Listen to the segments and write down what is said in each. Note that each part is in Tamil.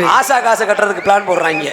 நன்றி ஆசா காசு கட்டுறதுக்கு பிளான் போடுறாங்க.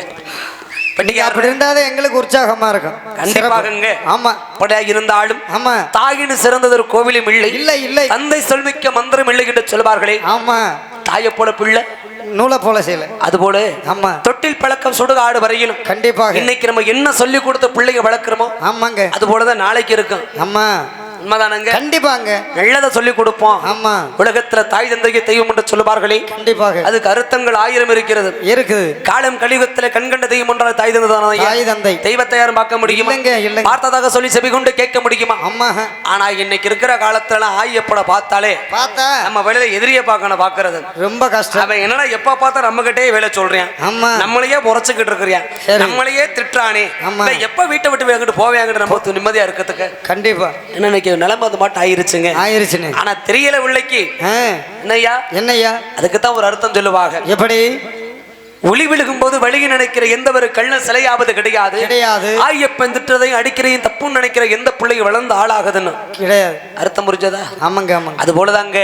நீங்க அப்படி இருந்தாதான் எங்களுக்கு உற்சாகமா இருக்கும். கண்டிப்பாகங்க. ஆமா. அப்படியா இருந்தாலும் ஆமா. தாயின்னு சிறந்தது ஒரு கோவிலும் இல்லை. இல்லை இல்லை. தந்தை சொல்மிக்க மந்திரம் இல்லை என்று சொல்வார்களே ஆமா. தாயை போல பிள்ளை. நூலை போல செய்யல. அதுபோல ஆமா. தொட்டில் பழக்கம் சுடுகாடு வரையிலும். கண்டிப்பாக. இன்னைக்கு நம்ம என்ன சொல்லி கொடுத்த பிள்ளைங்க வளர்க்குறோமோ ஆமாங்க. அது போலதான் நாளைக்கு இருக்கும். ஆமா. உண்மைதானங்க கண்டிப்பாங்க. நல்லதை சொல்லி கொடுப்போம். ஆமா. உலகத்துல தாய் தந்தைக்கு தெய்வம் என்று சொல்லுவார்களே. கண்டிப்பாக. அதுக்கு அர்த்தங்கள் ஆயிரம் இருக்கிறது. இருக்குது. காலம் கலியுகத்துல கண்கண்ட தெய்வம் என்றால் தாய் தந்தை தானே? தாய் தந்தை. தெய்வத்தை யாரும் பார்க்க முடியுமா? இல்லைங்க பார்த்ததாக சொல்லி செவி கொண்டு கேட்க முடியுமா? அம்மா ஆனா இன்னைக்கு இருக்கிற காலத்துல ஆயப்பட பார்த்தாலே பார்த்தா? நம்ம வேலையில எதிரிய பார்க்கணும் பாக்குறது ரொம்ப கஷ்டம். அவன் என்னன்னா எப்ப பார்த்தா நம்ம கிட்டே வேலை சொல்றான். ஆமா. நம்மளையே முறைச்சுக்கிட்டு இருக்கிறியான் சரி. நம்மளையே திட்டுறானே. ஆமா. எப்ப வீட்டை விட்டு வேங்கிட்டு போவேங்கிட்டு நம்ம நிம்மதியா இருக்கிறதுக்கு. கண்டிப்பா. என்ன இன்னைக்கு நிலைமை அது மாட்டம் ஆயிருச்சுங்க. ஆயிருச்சுன்னு ஆனா தெரியல பிள்ளைக்கு. ஆ, என்னய்யா? என்னய்யா? அதுக்கு தான் ஒரு அர்த்தம் சொல்லுவாங்க. எப்படி? ஒளி விழுகும் போது வழியை நினைக்கிற எந்த ஒரு கள்ள சிலையாவது கிடையாது. கிடையாது. ஆயப்பன் திட்டுறதையும் அடிக்கிறதையும் தப்புன்னு நினைக்கிற எந்த பிள்ளைங்க வளர்ந்து ஆளாகுதுன்னு. கிடையாது. அர்த்தம் புரிஞ்சதா? ஆமாங்க ஆமாங்க. அது போலதாங்க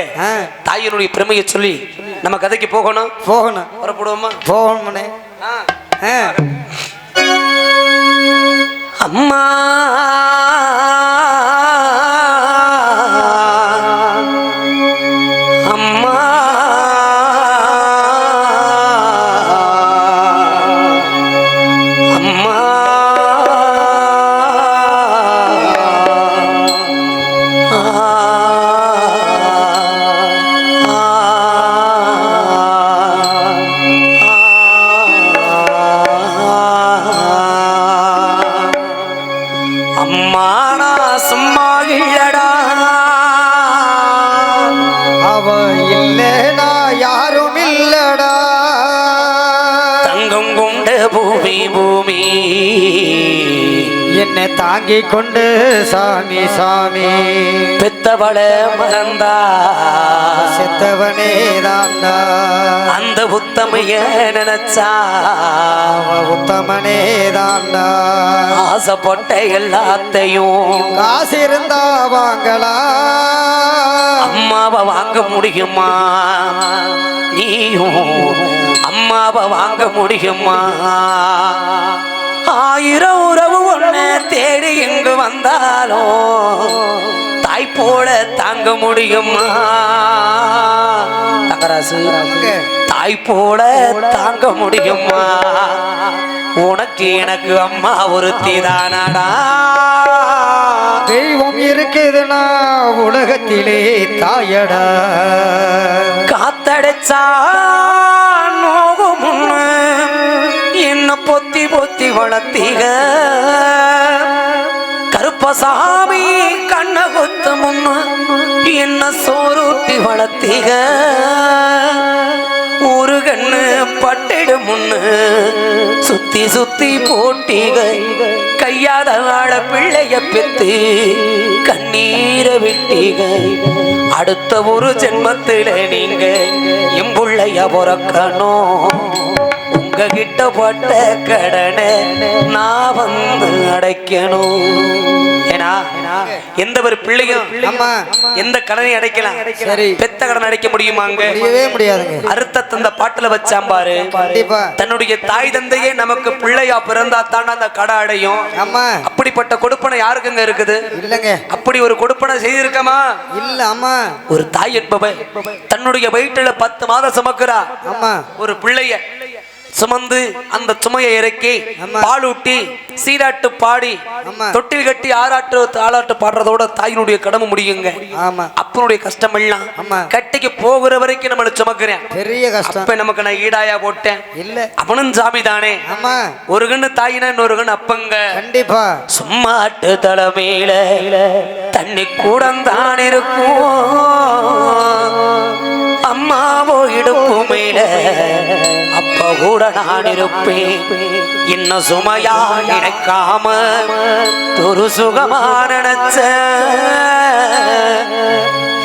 தாயினுடைய பெருமையை சொல்லி நம்ம கதைக்கு போகணும். போகணும். புறப்படுவோமா? போகணும்னே அம்மா. இல்லைனா யாரும் இல்லடா. தங்கம் கொண்ட பூமி பூமி. என்னை தாங்கி கொண்டு சாமி சாமி. பெத்தவள மறந்தா. செத்தவனே தாண்டா அந்த உத்தமைய நினைச்சா. உத்தமனே தாண்டா ஆசைப்பட்ட எல்லாத்தையும் காசு இருந்தா வாங்களா அம்மாவை வாங்க முடியுமா? நீயும் அம்மாவை வாங்க முடியுமா? ஆயிரம் உறவு ஒண்ணு தேடி இங்கு வந்தாலும் தாய் போல தாங்க முடியுமா? தங்கராசு தாய் போல தாங்க முடியுமா? உனக்கு எனக்கு அம்மா ஒருத்தி தானடா. தெய்வம் இருக்குதுன்னா உலகத்திலே தாயடா. காத்தடைச்சா பொத்தி போத்தி வளர்த்தீக. கருப்பசாமி கண்ண கொத்த முன்னு என்ன சோறுட்டி வளர்த்தீக. ஒரு கண்ணு பட்டிடு முன்னு சுத்தி சுத்தி போட்டீக. கையாத வாழ பிள்ளைய பெத்து கண்ணீர விட்டீக. அடுத்த ஒரு ஜென்மத்தில நீங்க எம்புள்ளைய பிறக்கணும். உங்ககிட்ட பட்ட கடனை நான் வந்து அடைக்கணும். ஏன்னா எந்த ஒரு பிள்ளையும் எந்த கடனை அடைக்கலாம். பெத்த கடன் அடைக்க முடியுமாங்க அறுத்த அந்த பாட்டுல வச்சான் பாரு. தன்னுடைய தாய் தந்தையே நமக்கு பிள்ளையா பிறந்தா தான் அந்த கடை அடையும். அப்படிப்பட்ட கொடுப்பனை யாருக்குங்க இருக்குது? இல்லைங்க. அப்படி ஒரு கொடுப்பனை செய்திருக்கமா? இல்ல ஆமா. ஒரு தாய் என்பவன் தன்னுடைய வயிற்றுல பத்து மாதம் சுமக்கிறா. ஒரு பிள்ளைய சுமந்து அந்த சுமையை இறக்கி. பாலூட்டி சீராட்டு பாடி. தொட்டில் கட்டி ஆராட்டு தாளாட்டு பாடுறதோட தாயினுடைய கடமை முடியுங்க. அப்பனுடைய கஷ்டம் எல்லாம். கட்டிக்கு போகிற வரைக்கும் நம்மளை சுமக்கிறேன். பெரிய கஷ்டம். நமக்கு நான் ஈடாயா போட்டேன். இல்ல. அவனும் சாமி தானே ஒரு கண்ணு தாயினா இன்னொரு கண்ணு அப்பங்க. கண்டிப்பா. சும்மாட்டு தலைமையில தண்ணி கூடந்தான் இருக்கும். அம்மாவோ இடுப்பு மேல கூட நான் இருப்பேன் இன்னும் சுமையா நினைக்காம ஒரு சுகமா நினைச்ச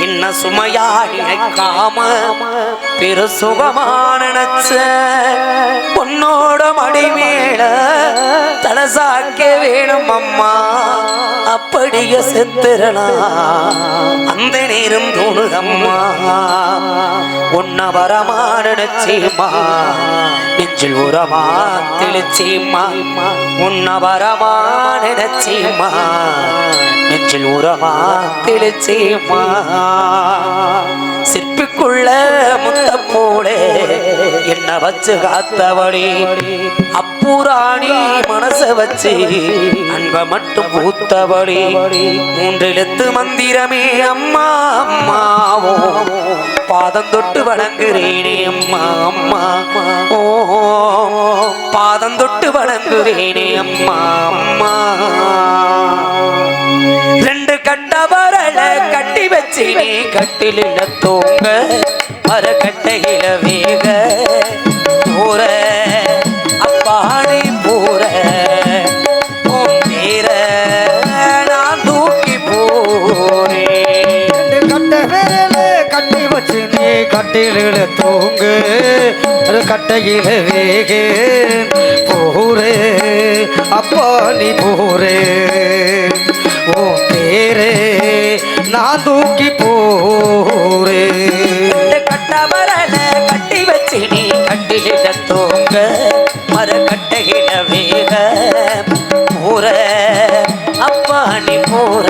என்ன சுமையா நினைக்காம பெரு சுகமா நினைச்ச பொன்னோட மடி தலசாக்க வேணும் அம்மா அப்படிய செத்துறனா அந்த நேரம் தோணுதம்மா. உன்ன வரமா நினைச்சேம்மா. நெஞ்சில் உரமா தெளிச்சேம்மா. உன்ன வரமா நினைச்சேம்மா. நெஞ்சில் உரமா தெளிச்சேம்மா. சிற்பிக்குள்ள முத்த போலே வச்சு காத்தவடி. அப்புராணி மனச வச்சு அன்ப மட்டும் பூத்தபடி மூன்றெழுத்து மந்திரமே அம்மா அம்மாவோ பாதம் தொட்டு வணங்குறேனே அம்மா அம்மா ஓ. பாதம் தொட்டு வணங்குறேனே அம்மா அம்மா. ரெண்டு கட்ட வரல கட்டி வச்சு நீ கட்டிலில தூங்க. மர கட்டையில வேக. கட்டில தூங்கு அது கட்டையில வேகு. போரே அப்பா நீ போரே ஓ பேரே நான் தூக்கி போரே ரெண்டு கட்டி வச்சு நீ கட்டிலிட தூங்க மர கட்டையில வேக. போற அப்பா நீ போற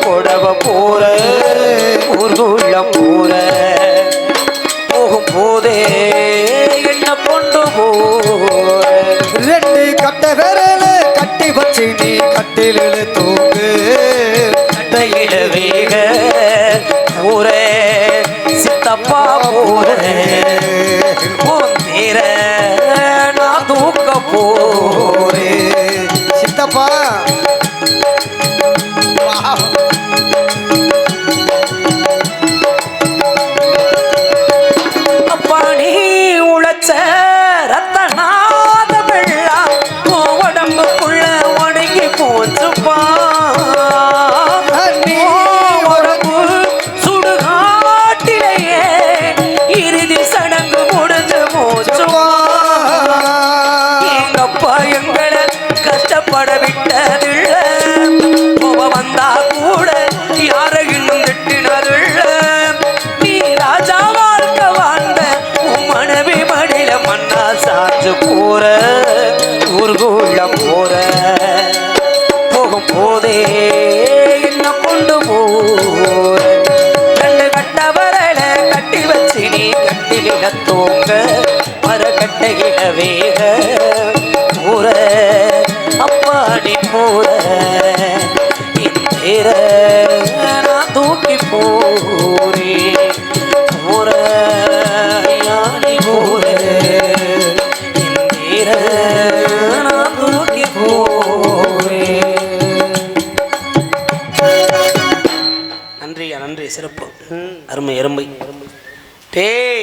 புடவ போற ஊர்குள்ள போற. போகும் போதே என்ன கொண்டு போற ரெண்டு கட்ட விரல கட்டி வச்சு நீ கட்டில தூங்கு கட்டையில வேக போற சித்தப்பா போற. உன் தேர நான் தூக்க போறேன். ஊர்குள்ள போற போகும் போதே என்ன கொண்டு போற? கண்டு கட்ட வரல கட்டி வச்சு நீ கட்டிலிட தூங்க. மர கட்டையில வேக போற. அப்பாடி போற. சிறப்பு. அருமை அருமை. பேய்